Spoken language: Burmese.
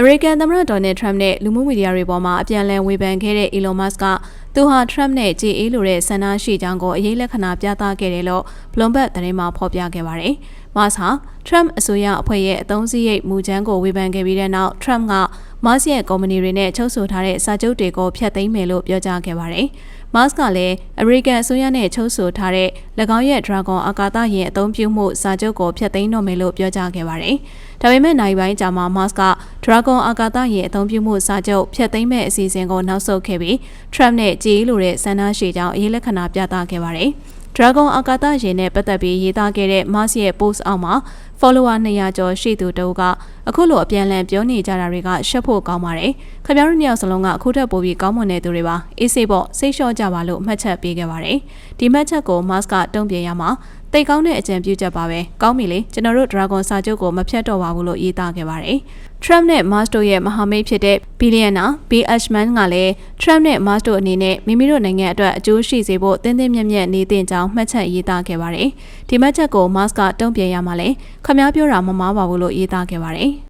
အမေရိကန်သမ္မတဒေါ်နယ်ထရမ့်နဲ့လူမှုမီဒီယာတွေပေါ်မှာအပြန်အလှန်ဝေဖန်ခဲ့တဲ့ Elon Musk ကသူဟာ Trump နဲ့ကြည်အေးလိုတဲ့ဆန္ဒရှိကြောင်းကိုအရေးလက္ခဏာပြသခဲ့တယ်လို့ Bloomberg သတင်းမှာဖော်ပြခဲ့ပါတယ်။ Musk ဟာ Trump အစိုးရအဖွဲ့ရဲ့အသုံးစရိတ်မူကြမ်းကိုဝေဖန်ခဲ့ပြီးတဲ့နောက် Trump က Musk ရဲ့ကုမ္ပဏီတွေနဲ့ချုပ်ဆိုထားတဲ့စာချုပ်တွေကိုဖျက်သိမ်းမယ်လို့ပြောကြားခဲ့ပါတယ်။ Musk ကလည်းအမေရိကန်အစိုးရနဲ့ချုပ်ဆိုထားတဲ့၎င်းရဲ့ Dragon အာကာသယာဉ်အသုံးပြုမှုစာချုပ်ကိုဖျက်သိမ်းတော့မယ်လို့ပြောကြားခဲ့ပါတယ်။ဒါပေမဲ့နိုင်ပိုင်းကြာမှာ Musk က Dragon အာကာသယာဉ်အသုံးပြုမှုစာချုပ်ဖျက်သိမ်းမဲ့အစီအစဉ်ကိုနောက်ဆုတ်ခဲ့ပြီး Trump နဲ့ကြည်လိုတဲ့ဆန္ဒရှိကြောင်းအရေးလက္ခဏာပြသခဲ့ပါတယ်။ Dragon အာကာသယာဉ်နဲ့ပတ်သက်ပြီးရေးသားခဲ့တဲ့ Musk ရဲ့ post အောက်မှာ follower 200ကျော်ရှိသူတအုပ်ကအခုလိုအပြန်အလှန်ပြောနေကြတာတွေကရှက်ဖို့ကောင်းပါတယ်။ခင်ဗျားတို့နှစ်ယောက်စလုံးကအခုထက်ပိုပြီးကောင်းမွန်တဲ့သူတွေပါ။အေးစေးပေါ့စိတ်လျှော့ကြပါလို့မှတ်ချက်ပေးခဲ့ပါတယ်။ဒီမှတ်ချက်ကို Musk ကတုံ့ပြန်ရမှာတိတ်ကောင်းတဲ့အကြံပြုချက်ပါပဲ။ကောင်းပြီလေကျွန်တော်တို့ Dragon စာချုပ်ကိုမဖြတ်တော့ပါဘူးလို့ရေးသားခဲ့ပါတယ်။ Trump နဲ့ Musk တို့ရဲ့မဟာမိတ်ဖြစ်တဲ့ဘီလီယံနာ Bill Ackman ကလည်း Trump နဲ့ Musk တို့အနေနဲ့မိမိတို့နိုင်ငံအတွက်အကျိုးရှိစေဖို့တင်းတင်းမြတ်မြတ်နေတင်ကြောင်းမှတ်ချက်ရေးသားခဲ့ပါတယ်။ဒီမှတ်ချက်ကို Musk ကတုံ့ပြန်ရမှာလဲခမားပြောတာမမားပါဘူးလို့ရေးသားခဲ့ပါတယ်။